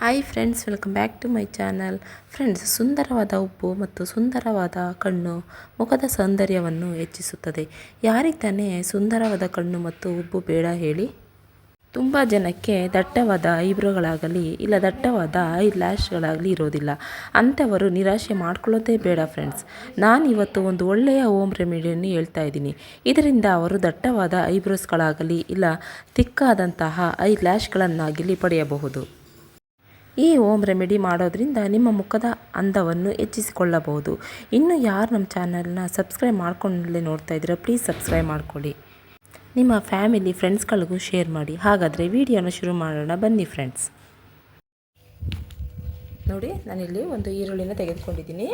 Hi friends welcome back to my channel friends ಸುಂದರವಾದ ಉಪ್ಪು ಮತ್ತು ಸುಂದರವಾದ ಕಣ್ಣು ಮುಖದ ಸೌಂದರ್ಯವನ್ನು ಹೆಚ್ಚಿಸುತ್ತದೆ. ಯಾರಿಗೆ ತಾನೇ ಸುಂದರವಾದ ಕಣ್ಣು ಮತ್ತು ಉಬ್ಬು ಬೇಡ ಹೇಳಿ? ತುಂಬ ಜನಕ್ಕೆ ದಟ್ಟವಾದ ಐಬ್ರೋಗಳಾಗಲಿ ಇಲ್ಲ ದಟ್ಟವಾದ ಐ ಲ್ಯಾಶ್ಗಳಾಗಲಿ ಇರೋದಿಲ್ಲ. ಅಂಥವರು ನಿರಾಶೆ ಮಾಡ್ಕೊಳ್ಳೋದೇ ಬೇಡ ಫ್ರೆಂಡ್ಸ್ ನಾನು ಇವತ್ತು ಒಂದು ಒಳ್ಳೆಯ ಹೋಮ್ ರೆಮಿಡಿಯನ್ನು ಹೇಳ್ತಾ ಇದ್ದೀನಿ. ಇದರಿಂದ ಅವರು ದಟ್ಟವಾದ ಐಬ್ರೋಸ್ಗಳಾಗಲಿ ಇಲ್ಲ ತಿಕ್ಕಾದಂತಹ ಐ ಲ್ಯಾಶ್ಗಳನ್ನಾಗಲಿ ಪಡೆಯಬಹುದು. ಈ ಓಮ್ ರೆಮಿಡಿ ಮಾಡೋದ್ರಿಂದ ನಿಮ್ಮ ಮುಖದ ಅಂದವನ್ನು ಹೆಚ್ಚಿಸಿಕೊಳ್ಳಬಹುದು. ಇನ್ನು ಯಾರು ನಮ್ಮ ಚಾನಲ್ನ ಸಬ್ಸ್ಕ್ರೈಬ್ ಮಾಡ್ಕೊಂಡಲ್ಲೇ ನೋಡ್ತಾ ಇದ್ದೀರಾ ಪ್ಲೀಸ್ ಸಬ್ಸ್ಕ್ರೈಬ್ ಮಾಡ್ಕೊಳ್ಳಿ. ನಿಮ್ಮ ಫ್ಯಾಮಿಲಿ, ಫ್ರೆಂಡ್ಸ್ಗಳಿಗೂ ಶೇರ್ ಮಾಡಿ. ಹಾಗಾದರೆ ವಿಡಿಯೋನ ಶುರು ಮಾಡೋಣ. ಬನ್ನಿ ಫ್ರೆಂಡ್ಸ್. ನೋಡಿ, ನಾನಿಲ್ಲಿ ಒಂದು ಈರುಳ್ಳಿನ ತೆಗೆದುಕೊಂಡಿದ್ದೀನಿ.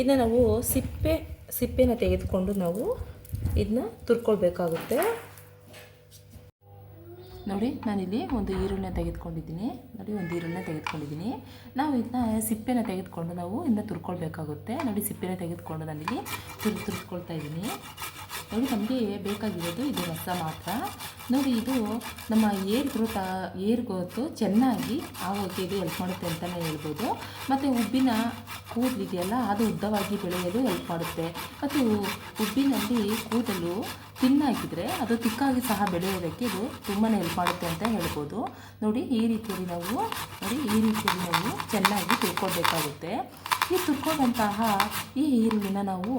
ಇದನ್ನ ನಾವು ಸಿಪ್ಪೆ, ಸಿಪ್ಪೆನ ತೆಗೆದುಕೊಂಡು ನಾವು ಇದನ್ನ ತುರ್ಕೊಳ್ಬೇಕಾಗುತ್ತೆ. ನೋಡಿ, ನಾನಿಲ್ಲಿ ಒಂದು ಈರುಳ್ಳಿನ ತೆಗೆದುಕೊಂಡಿದ್ದೀನಿ. ನೋಡಿ, ಒಂದು ಈರುಳ್ಳಿನ ತೆಗೆದುಕೊಂಡಿದ್ದೀನಿ. ನಾವು ಇದನ್ನ ಸಿಪ್ಪೆನ ತೆಗೆದುಕೊಂಡು ನಾವು ಇದನ್ನ ತುರ್ಕೊಳ್ಬೇಕಾಗುತ್ತೆ. ನೋಡಿ, ಸಿಪ್ಪೆನ ತೆಗೆದುಕೊಂಡು ನಾನಿಲ್ಲಿ ತುರ್ ತುರ್ಕೊಳ್ತಾ ಇದ್ದೀನಿ. ನೋಡಿ, ನಮಗೆ ಬೇಕಾಗಿರೋದು ಇದು ರಸ ಮಾತ್ರ. ನೋಡಿ, ಇದು ನಮ್ಮ ಏರ್ ಗ್ರೋತ್ ಏರ್ ಗ್ರೋತು ಚೆನ್ನಾಗಿ ಆಗೋಕ್ಕೆ ಇದು ಹೆಲ್ಪ್ ಮಾಡುತ್ತೆ ಅಂತಲೇ ಹೇಳ್ಬೋದು. ಮತ್ತು ಉಬ್ಬಿನ ಕೂದಲಿದೆಯಲ್ಲ, ಅದು ಉದ್ದವಾಗಿ ಬೆಳೆಯಲು ಹೆಲ್ಪ್ ಮಾಡುತ್ತೆ. ಮತ್ತು ಉಬ್ಬಿನಲ್ಲಿ ಕೂದಲು ತಿನ್ನಾಗಿದ್ರೆ ಅದು ತಿಕ್ಕಾಗಿ ಸಹ ಬೆಳೆಯೋದಕ್ಕೆ ಇದು ತುಂಬಾ ಹೆಲ್ಪ್ ಮಾಡುತ್ತೆ ಅಂತ ಹೇಳ್ಬೋದು. ನೋಡಿ, ಈ ರೀತಿಯಲ್ಲಿ ನಾವು, ನೋಡಿ, ಈ ರೀತಿಯಲ್ಲಿ ನಾವು ಚೆನ್ನಾಗಿ ತುರ್ಕೋಬೇಕಾಗುತ್ತೆ ಈ ತುರ್ಕೊಂಡಂತಹ ಈ ಈರುಳ್ಳಿನ ನಾವು,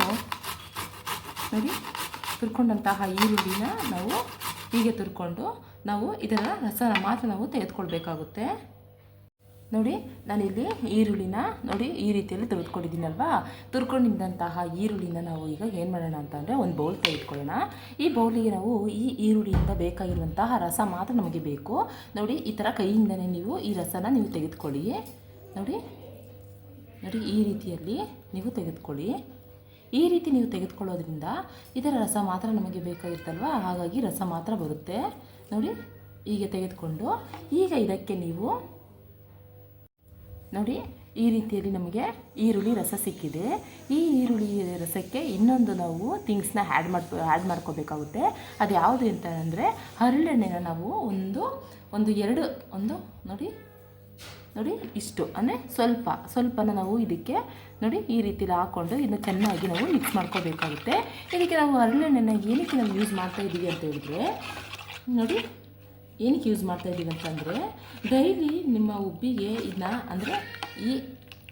ನೋಡಿ, ತುರ್ಕೊಂಡಂತಹ ಈರುಳ್ಳಿನ ನಾವು ಹೀಗೆ ತುರ್ಕೊಂಡು ನಾವು ಇದರ ರಸನ ಮಾತ್ರ ನಾವು ತೆಗೆದುಕೊಳ್ಬೇಕಾಗುತ್ತೆ. ನೋಡಿ, ನಾನಿಲ್ಲಿ ಈರುಳ್ಳಿನ ನೋಡಿ ಈ ರೀತಿಯಲ್ಲಿ ತೆಗೆದುಕೊಂಡಿದ್ದೀನಲ್ವಾ? ತುರ್ಕೊಂಡಿದ್ದಂತಹ ಈರುಳ್ಳಿನ ನಾವು ಈಗ ಏನು ಮಾಡೋಣ ಅಂತಂದರೆ ಒಂದು ಬೌಲ್ ತೆಗೆದುಕೊಳ್ಳೋಣ. ಈ ಬೌಲಿಗೆ ನಾವು ಈ ಈರುಳ್ಳಿಯಿಂದ ಬೇಕಾಗಿರುವಂತಹ ರಸ ಮಾತ್ರ ನಮಗೆ ಬೇಕು. ನೋಡಿ, ಈ ಥರ ಕೈಯಿಂದನೇ ನೀವು ಈ ರಸನ ನೀವು ತೆಗೆದುಕೊಳ್ಳಿ. ನೋಡಿ ನೋಡಿ ಈ ರೀತಿಯಲ್ಲಿ ನೀವು ತೆಗೆದುಕೊಳ್ಳಿ. ಈ ರೀತಿ ನೀವು ತೆಗೆದುಕೊಳ್ಳೋದ್ರಿಂದ ಇದರ ರಸ ಮಾತ್ರ ನಮಗೆ ಬೇಕಾಗಿರ್ತಲ್ವ ಹಾಗಾಗಿ ರಸ ಮಾತ್ರ ಬರುತ್ತೆ. ನೋಡಿ, ಹೀಗೆ ತೆಗೆದುಕೊಂಡು ಈಗ ಇದಕ್ಕೆ ನೀವು ನೋಡಿ, ಈ ರೀತಿಯಲ್ಲಿ ನಮಗೆ ಈರುಳ್ಳಿ ರಸ ಸಿಕ್ಕಿದೆ. ಈ ಈರುಳ್ಳಿ ರಸಕ್ಕೆ ಇನ್ನೊಂದು ನಾವು ಥಿಂಗ್ಸ್ನ ಆ್ಯಡ್ ಮಾಡ್ ಆ್ಯಡ್ ಮಾಡ್ಕೋಬೇಕಾಗುತ್ತೆ. ಅದು ಯಾವುದು ಅಂತ ಅಂದರೆ, ಹರಳೆಣ್ಣೆನ ನಾವು ಒಂದು ಒಂದು ಎರಡು, ಒಂದು ನೋಡಿ ನೋಡಿ ಇಷ್ಟು, ಅಂದರೆ ಸ್ವಲ್ಪ, ಸ್ವಲ್ಪನ ನಾವು ಇದಕ್ಕೆ ನೋಡಿ ಈ ರೀತಿಯಲ್ಲಿ ಹಾಕ್ಕೊಂಡು ಇದನ್ನು ಚೆನ್ನಾಗಿ ನಾವು ಮಿಕ್ಸ್ ಮಾಡ್ಕೋಬೇಕಾಗುತ್ತೆ. ಇದಕ್ಕೆ ನಾವು ಹರಳೆಣ್ಣೆನ ಏನಕ್ಕೆ ನಾವು ಯೂಸ್ ಮಾಡ್ತಾ ಇದ್ದೀವಿ ಅಂತ ಹೇಳಿದ್ರೆ, ನೋಡಿ ಏನಕ್ಕೆ ಯೂಸ್ ಮಾಡ್ತಾ ಇದ್ದೀವಿ ಅಂತಂದರೆ ಡೈಲಿ ನಿಮ್ಮ ಉಬ್ಬಿಗೆ ಇದನ್ನ ಅಂದರೆ ಈ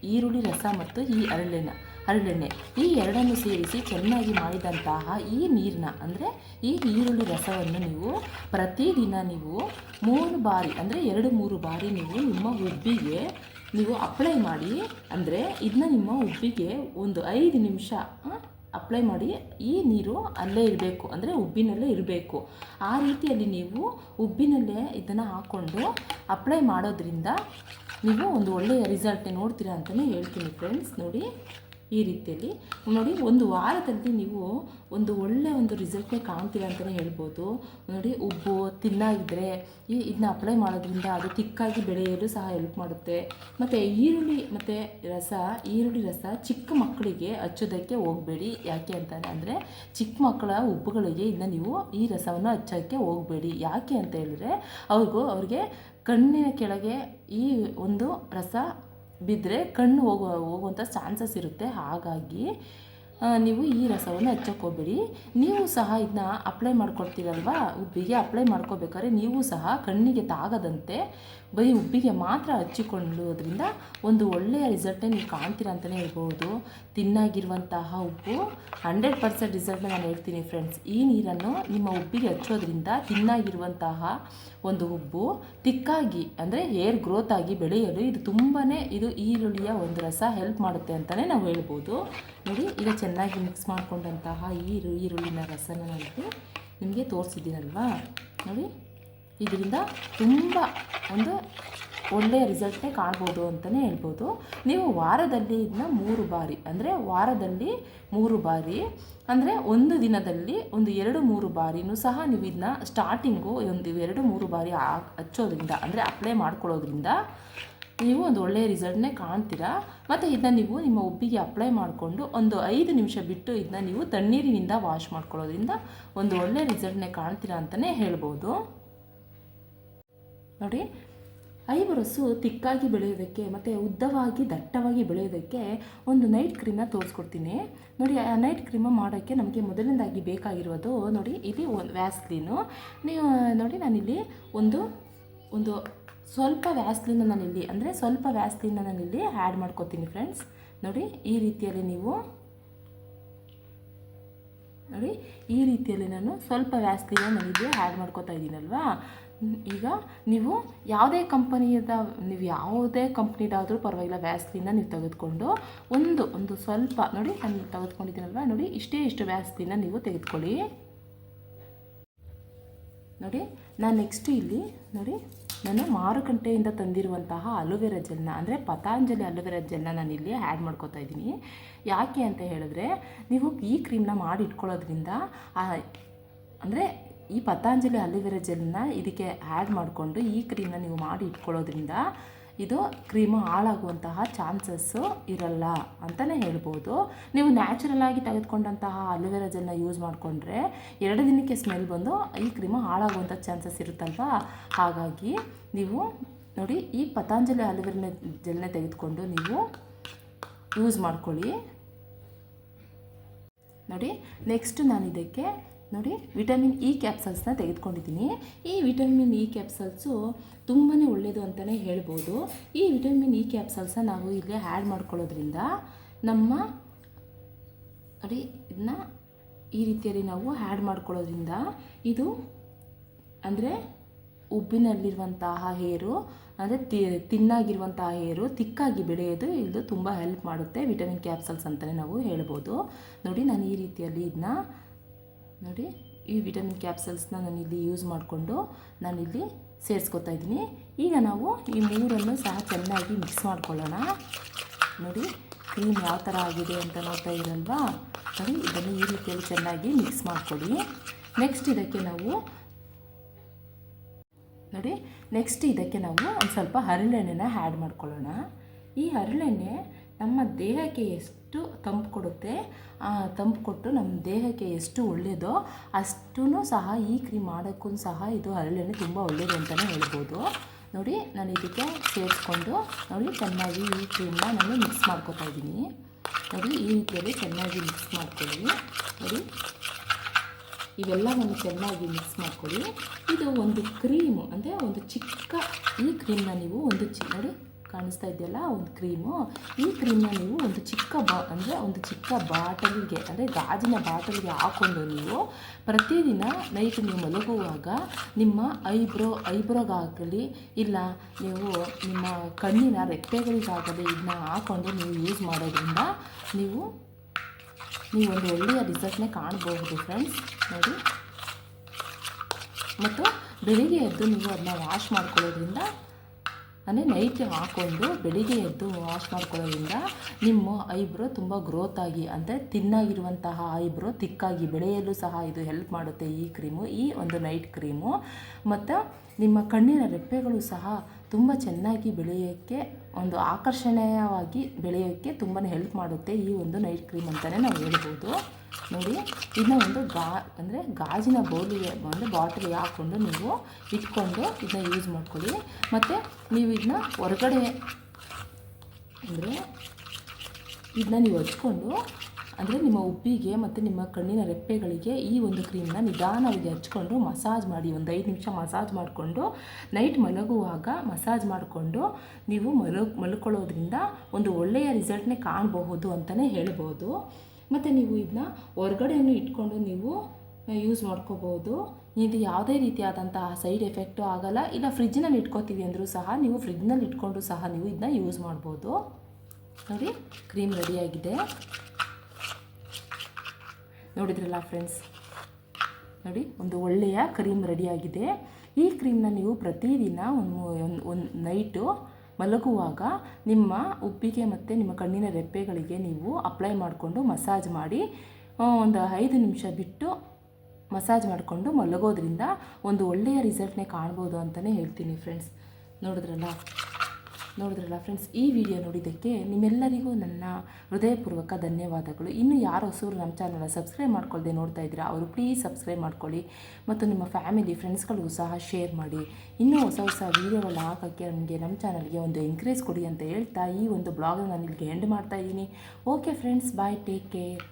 ಈರುಳ್ಳಿ ರಸ ಮತ್ತು ಈ ಹರಳೆಣ್ಣೆ ಅರಳೆಣ್ಣೆ, ಈ ಎರಡನ್ನು ಸೇರಿಸಿ ಚೆನ್ನಾಗಿ ಮಾಡಿದಂತಹ ಈ ನೀರನ್ನ ಅಂದರೆ ಈ ಈರುಳ್ಳಿ ರಸವನ್ನು ನೀವು ಪ್ರತಿದಿನ ನೀವು ಮೂರು ಬಾರಿ ಅಂದರೆ ಎರಡು ಮೂರು ಬಾರಿ ನೀವು ನಿಮ್ಮ ಉಬ್ಬಿಗೆ ನೀವು ಅಪ್ಲೈ ಮಾಡಿ ಅಂದರೆ ಇದನ್ನ ನಿಮ್ಮ ಉಬ್ಬಿಗೆ ಒಂದು ಐದು ನಿಮಿಷ ಅಪ್ಲೈ ಮಾಡಿ ಈ ನೀರು ಅಲ್ಲೇ ಇರಬೇಕು, ಅಂದರೆ ಉಬ್ಬಿನಲ್ಲೇ ಇರಬೇಕು. ಆ ರೀತಿಯಲ್ಲಿ ನೀವು ಉಬ್ಬಿನಲ್ಲೇ ಇದನ್ನು ಹಾಕ್ಕೊಂಡು ಅಪ್ಲೈ ಮಾಡೋದ್ರಿಂದ ನೀವು ಒಂದು ಒಳ್ಳೆಯ ರಿಸಲ್ಟ್ ನೋಡ್ತೀರಾ ಅಂತಲೇ ಹೇಳ್ತೀನಿ ಫ್ರೆಂಡ್ಸ್ ನೋಡಿ ಈ ರೀತಿಯಲ್ಲಿ. ನೋಡಿ ಒಂದು ವಾರದಲ್ಲಿ ನೀವು ಒಂದು ಒಳ್ಳೆಯ ಒಂದು ರಿಸಲ್ಟೇ ಕಾಣ್ತೀರಾ ಅಂತಲೇ ಹೇಳ್ಬೋದು. ನೋಡಿ ಉಬ್ಬು ತಿನ್ನಾಗಿದ್ದರೆ ಈ ಇದನ್ನ ಅಪ್ಲೈ ಮಾಡೋದ್ರಿಂದ ಅದು ತಿಕ್ಕಾಗಿ ಬೆಳೆಯಲು ಸಹ ಹೆಲ್ಪ್ ಮಾಡುತ್ತೆ. ಮತ್ತು ಈರುಳ್ಳಿ, ಮತ್ತು ರಸ, ಈರುಳ್ಳಿ ರಸ ಚಿಕ್ಕ ಮಕ್ಕಳಿಗೆ ಹಚ್ಚೋದಕ್ಕೆ ಹೋಗಬೇಡಿ. ಯಾಕೆ ಅಂತ ಅಂದರೆ ಚಿಕ್ಕ ಮಕ್ಕಳ ಉಬ್ಬುಗಳಿಗೆ ಇದನ್ನ ನೀವು ಈ ರಸವನ್ನು ಹಚ್ಚೋಕ್ಕೆ ಹೋಗಬೇಡಿ. ಯಾಕೆ ಅಂತ ಹೇಳಿದ್ರೆ ಅವ್ರಿಗೂ ಅವ್ರಿಗೆ ಕಣ್ಣಿನ ಕೆಳಗೆ ಈ ಒಂದು ರಸ ಬಿದ್ದರೆ ಕಣ್ಣು ಹೋಗೋ ಹೋಗುವಂಥ ಚಾನ್ಸಸ್ ಇರುತ್ತೆ. ಹಾಗಾಗಿ ನೀವು ಈ ರಸವನ್ನು ಹಚ್ಚೋಕ್ಕೋಗ್ಬೇಡಿ ನೀವು ಸಹ ಇದನ್ನ ಅಪ್ಲೈ ಮಾಡ್ಕೊಳ್ತೀರಲ್ವ? ಉಬ್ಬಿಗೆ ಅಪ್ಲೈ ಮಾಡ್ಕೋಬೇಕಾದ್ರೆ ನೀವು ಸಹ ಕಣ್ಣಿಗೆ ತಾಗದಂತೆ ಬರೀ ಉಬ್ಬಿಗೆ ಮಾತ್ರ ಹಚ್ಚಿಕೊಳ್ಳೋದ್ರಿಂದ ಒಂದು ಒಳ್ಳೆಯ ರಿಸಲ್ಟೇ ನೀವು ಕಾಣ್ತೀರ ಅಂತಲೇ ಹೇಳ್ಬೋದು. ತಿನ್ನಾಗಿರುವಂತಹ ಉಪ್ಪು ಹಂಡ್ರೆಡ್ ಪರ್ಸೆಂಟ್ ರಿಸಲ್ಟ್ನ ನಾನು ಹೇಳ್ತೀನಿ ಫ್ರೆಂಡ್ಸ್ ಈ ನೀರನ್ನು ನಿಮ್ಮ ಉಬ್ಬಿಗೆ ಹಚ್ಚೋದ್ರಿಂದ ತಿನ್ನಾಗಿರುವಂತಹ ಒಂದು ಉಬ್ಬು ತಿಕ್ಕಾಗಿ, ಅಂದರೆ ಹೇರ್ ಗ್ರೋತ್ ಆಗಿ ಬೆಳೆಯಲು ಇದು ತುಂಬಾ ಇದು ಈರುಳ್ಳಿಯ ಒಂದು ರಸ ಹೆಲ್ಪ್ ಮಾಡುತ್ತೆ ಅಂತಲೇ ನಾವು ಹೇಳ್ಬೋದು. ನೋಡಿ ಈಗ ಚೆನ್ನಾಗಿ ಮಿಕ್ಸ್ ಮಾಡಿಕೊಂಡಂತಹ ಈರು, ಈರುಳ್ಳಿನ ರಸನ ನಾನು ನಿಮಗೆ ತೋರಿಸಿದ್ದೀನಲ್ವಾ? ನೋಡಿ, ಇದರಿಂದ ತುಂಬ ಒಂದು ಒಳ್ಳೆಯ ರಿಸಲ್ಟೇ ಕಾಣ್ಬೋದು ಅಂತಲೇ ಹೇಳ್ಬೋದು. ನೀವು ವಾರದಲ್ಲಿ ಇದನ್ನ ಮೂರು ಬಾರಿ, ಅಂದರೆ ವಾರದಲ್ಲಿ ಮೂರು ಬಾರಿ, ಅಂದರೆ ಒಂದು ದಿನದಲ್ಲಿ ಒಂದು ಎರಡು, ಮೂರು ಬಾರಿನೂ ಸಹ ನೀವು ಇದನ್ನ ಸ್ಟಾರ್ಟಿಂಗು ಒಂದು ಎರಡು, ಮೂರು ಬಾರಿ ಹಚ್ಚೋದ್ರಿಂದ, ಅಂದರೆ ಅಪ್ಲೈ ಮಾಡ್ಕೊಳ್ಳೋದ್ರಿಂದ ನೀವು ಒಂದು ಒಳ್ಳೆಯ ರಿಸಲ್ಟ್ನೇ ಕಾಣ್ತೀರಾ? ಮತ್ತು ಇದನ್ನ ನೀವು ನಿಮ್ಮ ಉಬ್ಬಿಗೆ ಅಪ್ಲೈ ಮಾಡಿಕೊಂಡು ಒಂದು ಐದು ನಿಮಿಷ ಬಿಟ್ಟು ಇದನ್ನ ನೀವು ತಣ್ಣೀರಿನಿಂದ ವಾಶ್ ಮಾಡ್ಕೊಳ್ಳೋದ್ರಿಂದ ಒಂದು ಒಳ್ಳೆಯ ರಿಸಲ್ಟ್ನೇ ಕಾಣ್ತೀರಾ ಅಂತಲೇ ಹೇಳ್ಬೋದು. ನೋಡಿ ಐಬ್ರೋಸು ತಿಕ್ಕಾಗಿ ಬೆಳೆಯೋದಕ್ಕೆ ಮತ್ತು ಉದ್ದವಾಗಿ ದಟ್ಟವಾಗಿ ಬೆಳೆಯೋದಕ್ಕೆ ಒಂದು ನೈಟ್ ಕ್ರೀಮ್ನ ತೋರಿಸ್ಕೊಡ್ತೀನಿ. ನೋಡಿ, ಆ ನೈಟ್ ಕ್ರೀಮ ಮಾಡೋಕ್ಕೆ ನಮಗೆ ಮೊದಲನೇದಾಗಿ ಬೇಕಾಗಿರೋದು ನೋಡಿ, ಇಲ್ಲಿ ಒಂದು ವ್ಯಾಸ್ಲೀನು. ನೀವು, ನೋಡಿ ನಾನಿಲ್ಲಿ ಒಂದು ಒಂದು ಸ್ವಲ್ಪ ವ್ಯಾಸ್ಲಿನ ನಾನಿಲ್ಲಿ ಅಂದರೆ ಸ್ವಲ್ಪ ವ್ಯಾಸ್ಲಿನ ನಾನಿಲ್ಲಿ ಆ್ಯಡ್ ಮಾಡ್ಕೊತೀನಿ ಫ್ರೆಂಡ್ಸ್ ನೋಡಿ, ಈ ರೀತಿಯಲ್ಲಿ ನೀವು, ನೋಡಿ, ಈ ರೀತಿಯಲ್ಲಿ ನಾನು ಸ್ವಲ್ಪ ವ್ಯಾಸ್ಲಿನ ನಾನಿಲ್ಲಿ ಆ್ಯಡ್ ಮಾಡ್ಕೊತಾ ಇದ್ದೀನಲ್ವಾ? ಈಗ ನೀವು ಯಾವುದೇ ಕಂಪನಿಯದ, ನೀವು ಯಾವುದೇ ಕಂಪ್ನಿದಾದರೂ ಪರವಾಗಿಲ್ಲ ವ್ಯಾಸ್ಲಿನ ನೀವು ತೆಗೆದುಕೊಂಡು ಒಂದು ಒಂದು ಸ್ವಲ್ಪ, ನೋಡಿ, ನಾನು ತೆಗೆದುಕೊಂಡಿದ್ದೀನಲ್ವಾ? ನೋಡಿ, ಇಷ್ಟೇ ಇಷ್ಟು ವ್ಯಾಸ್ಲಿನ ನೀವು ತೆಗೆದುಕೊಳ್ಳಿ. ನೋಡಿ, ನಾನು ನೆಕ್ಸ್ಟ್ ಇಲ್ಲಿ, ನೋಡಿ ನಾನು ಮಾರುಕಟ್ಟೆಯಿಂದ ತಂದಿರುವಂತಹ ಅಲೋವೆರಾ ಜೆಲ್ನ, ಅಂದರೆ ಪತಾಂಜಲಿ ಅಲೋವೆರಾ ಜೆಲ್ನ ನಾನು ಇಲ್ಲಿ ಆ್ಯಡ್ ಮಾಡ್ಕೊತಾ ಇದ್ದೀನಿ. ಯಾಕೆ ಅಂತ ಹೇಳಿದ್ರೆ, ನೀವು ಈ ಕ್ರೀಮ್ನ ಮಾಡಿ ಇಟ್ಕೊಳ್ಳೋದ್ರಿಂದ ಅಂದರೆ ಈ ಪತಾಂಜಲಿ ಅಲೋವೆರಾ ಜೆಲ್ನ ಇದಕ್ಕೆ ಆ್ಯಡ್ ಮಾಡಿಕೊಂಡು ಈ ಕ್ರೀಮ್ನ ನೀವು ಮಾಡಿ ಇಟ್ಕೊಳ್ಳೋದ್ರಿಂದ ಇದು ಕ್ರೀಮು ಹಾಳಾಗುವಂತಹ ಚಾನ್ಸಸ್ಸು ಇರಲ್ಲ ಅಂತಲೇ ಹೇಳ್ಬೋದು. ನೀವು ನ್ಯಾಚುರಲ್ ಆಗಿ ತೆಗೆದುಕೊಂಡಂತಹ ಅಲೋವೆರಾ ಜೆಲ್ನ ಯೂಸ್ ಮಾಡಿಕೊಂಡ್ರೆ ಎರಡು ದಿನಕ್ಕೆ ಸ್ಮೆಲ್ ಬಂದು ಈ ಕ್ರೀಮು ಹಾಳಾಗುವಂಥ ಚಾನ್ಸಸ್ ಇರುತ್ತಲ್ವಾ? ಹಾಗಾಗಿ ನೀವು ನೋಡಿ, ಈ ಪತಾಂಜಲಿ ಅಲೋವೆರಾ ಜೆಲ್ನ ತೆಗೆದುಕೊಂಡು ನೀವು ಯೂಸ್ ಮಾಡ್ಕೊಳ್ಳಿ. ನೋಡಿ, ನೆಕ್ಸ್ಟ್ ನಾನು ಇದಕ್ಕೆ ನೋಡಿ ವಿಟಮಿನ್ ಇ ಕ್ಯಾಪ್ಸಲ್ಸ್ನ ತೆಗೆದುಕೊಂಡಿದ್ದೀನಿ. ಈ ವಿಟಮಿನ್ ಇ ಕ್ಯಾಪ್ಸಲ್ಸು ತುಂಬಾ ಒಳ್ಳೆಯದು ಅಂತಲೇ ಹೇಳ್ಬೋದು. ಈ ವಿಟಮಿನ್ ಇ ಕ್ಯಾಪ್ಸಲ್ಸನ್ನ ನಾವು ಇಲ್ಲಿ ಆ್ಯಡ್ ಮಾಡ್ಕೊಳ್ಳೋದ್ರಿಂದ ನಮ್ಮ ನೋಡಿ ಇದನ್ನ ಈ ರೀತಿಯಲ್ಲಿ ನಾವು ಆ್ಯಡ್ ಮಾಡ್ಕೊಳ್ಳೋದ್ರಿಂದ ಇದು ಅಂದರೆ ಉಬ್ಬಿನಲ್ಲಿರುವಂತಹ ಹೇರು, ಅಂದರೆ ತಿ, ತಿನ್ನಾಗಿರುವಂತಹ ಹೇರು ತಿಕ್ಕಾಗಿ ಬೆಳೆಯೋದು ಇದು ತುಂಬ ಹೆಲ್ಪ್ ಮಾಡುತ್ತೆ ವಿಟಮಿನ್ ಕ್ಯಾಪ್ಸಲ್ಸ್ ಅಂತಲೇ ನಾವು ಹೇಳ್ಬೋದು. ನೋಡಿ, ನಾನು ಈ ರೀತಿಯಲ್ಲಿ ಇದನ್ನ ನೋಡಿ, ಈ ವಿಟಮಿನ್ ಕ್ಯಾಪ್ಸಲ್ಸ್ನ ಇಲ್ಲಿ ಯೂಸ್ ಮಾಡಿಕೊಂಡು ನಾನಿಲ್ಲಿ ಸೇರಿಸ್ಕೊತಾ ಇದ್ದೀನಿ. ಈಗ ನಾವು ಈ ಮೂರನ್ನು ಸಹ ಚೆನ್ನಾಗಿ ಮಿಕ್ಸ್ ಮಾಡ್ಕೊಳ್ಳೋಣ. ನೋಡಿ ಕ್ರೀಮ್ ಯಾವ ಥರ ಆಗಿದೆ ಅಂತ ನೋಡ್ತಾ ಇರಲ್ವಾ ಸರಿ ಇದನ್ನು ಈ ರೀತಿಯಲ್ಲಿ ಚೆನ್ನಾಗಿ ಮಿಕ್ಸ್ ಮಾಡಿಕೊಡಿ ನೆಕ್ಸ್ಟ್ ಇದಕ್ಕೆ ನಾವು, ನೋಡಿ ನೆಕ್ಸ್ಟ್ ಇದಕ್ಕೆ ನಾವು ಒಂದು ಸ್ವಲ್ಪ ಹರಳೆಣ್ಣೆನ ಆ್ಯಡ್ ಮಾಡ್ಕೊಳ್ಳೋಣ. ಈ ಹರಳೆಣ್ಣೆ ನಮ್ಮ ದೇಹಕ್ಕೆ ಎಷ್ಟು ತಂಪು ಕೊಡುತ್ತೆ ತಂಪು ಕೊಟ್ಟು ನಮ್ಮ ದೇಹಕ್ಕೆ ಎಷ್ಟು ಒಳ್ಳೆಯದೋ ಅಷ್ಟೂ ಸಹ ಈ ಕ್ರೀಮ್ ಮಾಡೋಕ್ಕೂ ಸಹ ಇದು ಹರಳೆಣ್ಣೆ ತುಂಬ ಒಳ್ಳೆಯದು ಅಂತಲೇ ಹೇಳ್ಬೋದು. ನೋಡಿ, ನಾನು ಇದಕ್ಕೆ ಸೇರಿಸ್ಕೊಂಡು, ನೋಡಿ, ಚೆನ್ನಾಗಿ ಈ ಕ್ರೀಮ್ನ ನಾನು ಮಿಕ್ಸ್ ಮಾಡ್ಕೋತಾ ಇದ್ದೀನಿ. ನೋಡಿ, ಈ ರೀತಿಯಲ್ಲಿ ಚೆನ್ನಾಗಿ ಮಿಕ್ಸ್ ಮಾಡ್ಕೊಳ್ಳಿ. ನೋಡಿ, ಇವೆಲ್ಲವನ್ನು ಚೆನ್ನಾಗಿ ಮಿಕ್ಸ್ ಮಾಡ್ಕೊಳ್ಳಿ. ಇದು ಒಂದು ಕ್ರೀಮು, ಅಂದರೆ ಒಂದು ಚಿಕ್ಕ, ಈ ಕ್ರೀಮ್ನ ನೀವು ಒಂದು ಚಿ, ನೋಡಿ ಕಾಣಿಸ್ತಾ ಇದೆಯಲ್ಲ, ಒಂದು ಕ್ರೀಮು. ಈ ಕ್ರೀಮ್ನ ನೀವು ಒಂದು ಚಿಕ್ಕ ಬಾ, ಅಂದರೆ ಒಂದು ಚಿಕ್ಕ ಬಾಟಲಿಗೆ, ಅಂದರೆ ಗಾಜಿನ ಬಾಟಲಿಗೆ ಹಾಕ್ಕೊಂಡು ನೀವು ಪ್ರತಿದಿನ ನೈಟ್ ನೀವು ಮಲಗುವಾಗ ನಿಮ್ಮ ಐಬ್ರೋ, ಐಬ್ರೋಗಾಗಲಿ ಇಲ್ಲ ನೀವು ನಿಮ್ಮ ಕಣ್ಣಿನ ರೆಕ್ಕೆಗಳಿಗಾಗಲಿ ಇದನ್ನ ಹಾಕ್ಕೊಂಡು ನೀವು ಯೂಸ್ ಮಾಡೋದ್ರಿಂದ ನೀವು ನೀವು ಒಂದು ಒಳ್ಳೆಯ ರಿಸಲ್ಟ್ನೇ ಕಾಣಬಹುದು ಫ್ರೆಂಡ್ಸ್ ನೋಡಿ. ಮತ್ತು ಬೆಳಿಗ್ಗೆ ಎದ್ದು ನೀವು ಅದನ್ನ ವಾಶ್ ಮಾಡ್ಕೊಳ್ಳೋದ್ರಿಂದ ಅಂದರೆ ನೈಟ್ ಹಾಕ್ಕೊಂಡು ಬೆಳಿಗ್ಗೆ ಎದ್ದು ವಾಶ್ ಮಾಡ್ಕೊಳ್ಳೋದ್ರಿಂದ ನಿಮ್ಮ ಐಬ್ರೋ ತುಂಬ ಗ್ರೋತ್ ಆಗಿ, ಅಂದರೆ ತಿನ್ನಾಗಿರುವಂತಹ ಐಬ್ರೋ ತಿಕ್ಕಾಗಿ ಬೆಳೆಯಲು ಸಹ ಇದು ಹೆಲ್ಪ್ ಮಾಡುತ್ತೆ ಈ ಕ್ರೀಮು ಈ ಒಂದು ನೈಟ್ ಕ್ರೀಮು ಮತ್ತು ನಿಮ್ಮ ಕಣ್ಣಿನ ರೆಪ್ಪೆಗಳು ಸಹ ತುಂಬ ಚೆನ್ನಾಗಿ ಬೆಳೆಯೋಕ್ಕೆ ಒಂದು ಆಕರ್ಷಣೀಯವಾಗಿ ಬೆಳೆಯೋಕ್ಕೆ ತುಂಬಾ ಹೆಲ್ಪ್ ಮಾಡುತ್ತೆ ಈ ಒಂದು ನೈಟ್ ಕ್ರೀಮ್ ಅಂತಲೇ ನಾವು ಹೇಳ್ಬೋದು. ನೋಡಿ ಇದನ್ನ ಒಂದು ಗಾ, ಅಂದರೆ ಗಾಜಿನ ಬೌಲಿಗೆ ಒಂದು ಬಾಟಲಿ ಹಾಕ್ಕೊಂಡು ನೀವು ಇಟ್ಕೊಂಡು ಇದನ್ನ ಯೂಸ್ ಮಾಡ್ಕೊಳ್ಳಿ. ಮತ್ತು ನೀವು ಇದನ್ನ ಹೊರಗಡೆ, ಅಂದರೆ ಇದನ್ನ ನೀವು ಹಚ್ಕೊಂಡು ಅಂದರೆ ನಿಮ್ಮ ಉಬ್ಬಿಗೆ ಮತ್ತು ನಿಮ್ಮ ಕಣ್ಣಿನ ರೆಪ್ಪೆಗಳಿಗೆ ಈ ಒಂದು ಕ್ರೀಮ್ನ ನಿಧಾನವಾಗಿ ಹಚ್ಕೊಂಡು ಮಸಾಜ್ ಮಾಡಿ, ಒಂದು ಐದು ನಿಮಿಷ ಮಸಾಜ್ ಮಾಡಿಕೊಂಡು ನೈಟ್ ಮಲಗುವಾಗ ಮಸಾಜ್ ಮಾಡಿಕೊಂಡು ನೀವು ಮಲ, ಮಲ್ಕೊಳ್ಳೋದ್ರಿಂದ ಒಂದು ಒಳ್ಳೆಯ ರಿಸಲ್ಟ್ನೇ ಕಾಣಬಹುದು ಅಂತಲೇ ಹೇಳ್ಬೋದು. ಮತ್ತು ನೀವು ಇದನ್ನ ಹೊರಗಡೆಯನ್ನು ಇಟ್ಕೊಂಡು ನೀವು ಯೂಸ್ ಮಾಡ್ಕೋಬೋದು ಇದು ಯಾವುದೇ ರೀತಿಯಾದಂತಹ ಸೈಡ್ ಎಫೆಕ್ಟು ಆಗಲ್ಲ. ಇಲ್ಲ ಫ್ರಿಜ್ನಲ್ಲಿ ಇಟ್ಕೋತೀವಿ ಅಂದರೂ ಸಹ ನೀವು ಫ್ರಿಜ್ನಲ್ಲಿ ಇಟ್ಕೊಂಡು ಸಹ ನೀವು ಇದನ್ನ ಯೂಸ್ ಮಾಡ್ಬೋದು. ನೋಡಿ ಕ್ರೀಮ್ ರೆಡಿಯಾಗಿದೆ ನೋಡಿದ್ರಲ್ಲ ಫ್ರೆಂಡ್ಸ್ ನೋಡಿ, ಒಂದು ಒಳ್ಳೆಯ ಕ್ರೀಮ್ ರೆಡಿಯಾಗಿದೆ ಈ ಕ್ರೀಮ್ನ ನೀವು ಪ್ರತಿದಿನ ಒಂದು ಒಂದು ನೈಟು ಮಲಗುವಾಗ ನಿಮ್ಮ ಉಪ್ಪಿಗೆ ಮತ್ತು ನಿಮ್ಮ ಕಣ್ಣಿನ ರೆಪ್ಪೆಗಳಿಗೆ ನೀವು ಅಪ್ಲೈ ಮಾಡಿಕೊಂಡು ಮಸಾಜ್ ಮಾಡಿ ಒಂದು ಐದು ನಿಮಿಷ ಬಿಟ್ಟು ಮಸಾಜ್ ಮಾಡಿಕೊಂಡು ಮಲಗೋದ್ರಿಂದ ಒಂದು ಒಳ್ಳೆಯ ರಿಸಲ್ಟ್ನೇ ಕಾಣ್ಬೋದು ಅಂತಲೇ ಹೇಳ್ತೀನಿ ಫ್ರೆಂಡ್ಸ್ ನೋಡಿದ್ರಲ್ಲ? ನೋಡಿದ್ರಲ್ಲ ಫ್ರೆಂಡ್ಸ್ ಈ ವಿಡಿಯೋ ನೋಡಿದ್ದಕ್ಕೆ ನಿಮ್ಮೆಲ್ಲರಿಗೂ ನನ್ನ ಹೃದಯಪೂರ್ವಕ ಧನ್ಯವಾದಗಳು. ಇನ್ನು ಯಾರು ಹೊಸರು ನಮ್ಮ ಚಾನಲ್ನ ಸಬ್ಸ್ಕ್ರೈಬ್ ಮಾಡ್ಕೊಳ್ಳದೆ ನೋಡ್ತಾ ಇದ್ದೀರಾ ಅವರು ಪ್ಲೀಸ್ ಸಬ್ಸ್ಕ್ರೈಬ್ ಮಾಡ್ಕೊಳ್ಳಿ ಮತ್ತು ನಿಮ್ಮ ಫ್ಯಾಮಿಲಿ ಫ್ರೆಂಡ್ಸ್ಗಳಿಗೂ ಸಹ ಶೇರ್ ಮಾಡಿ. ಇನ್ನೂ ಹೊಸ ಹೊಸ ವೀಡಿಯೋಗಳನ್ನ ಹಾಕೋಕ್ಕೆ ನಮಗೆ ನಮ್ಮ ಚಾನಲ್ಗೆ ಒಂದು ಎಂಕರೇಜ್ ಕೊಡಿ ಅಂತ ಹೇಳ್ತಾ ಈ ಒಂದು ಬ್ಲಾಗ್ ನಾನು ಇಲ್ಲಿಗೆ ಎಂಡ್ ಮಾಡ್ತಾ ಇದ್ದೀನಿ. Okay friends bye take care